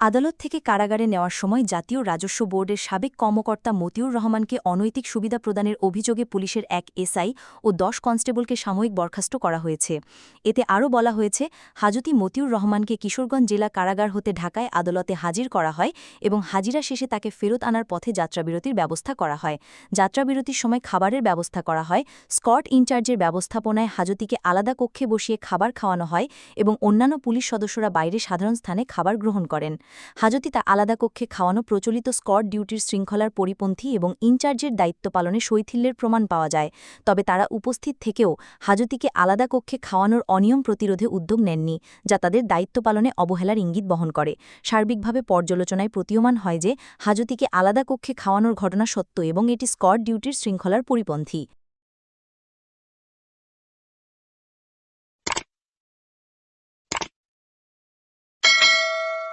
আদালত থেকে কারাগারে নেওয়ার সময় জাতীয় রাজস্ব বোর্ডের সাবেক কর্মকর্তা মতিউর রহমানকে অনৈতিক সুবিধা প্রদানের অভিযোগে পুলিশের এক এসআই ও দশ কনস্টেবলকে সাময়িক বরখাস্ত করা হয়েছে। এতে আরও বলা হয়েছে, হাজতি মতিউর রহমানকে কিশোরগঞ্জ জেলা কারাগার হতে ঢাকায় আদালতে হাজির করা হয় এবং হাজিরা শেষে তাকে ফেরত আনার পথে যাত্রাবিরতির ব্যবস্থা করা হয়। যাত্রাবিরতির সময় খাবারের ব্যবস্থা করা হয়, স্কট ইনচার্জের ব্যবস্থাপনায় হাজতিকে আলাদা কক্ষে বসিয়ে খাবার খাওয়ানো হয় এবং অন্যান্য পুলিশ সদস্যরা বাইরে সাধারণ স্থানে খাবার গ্রহণ করেন। হাজতি তা আলাদা কক্ষে খাওয়ানো প্রচলিত স্কট ডিউটির শৃঙ্খলার পরিপন্থী এবং ইনচার্জের দায়িত্ব পালনে শৈথিল্যের প্রমাণ পাওয়া যায়। তবে তারা উপস্থিত থেকেও হাজতিকে আলাদা কক্ষে খাওয়ানোর অনিয়ম প্রতিরোধে উদ্যোগ নেননি, যা তাদের দায়িত্ব পালনে অবহেলার ইঙ্গিত বহন করে। সার্বিকভাবে পর্যালোচনায় প্রতীয়মান হয় যে, হাজতিকে আলাদা কক্ষে খাওয়ানোর ঘটনা সত্য এবং এটি স্কট ডিউটির শৃঙ্খলার পরিপন্থী।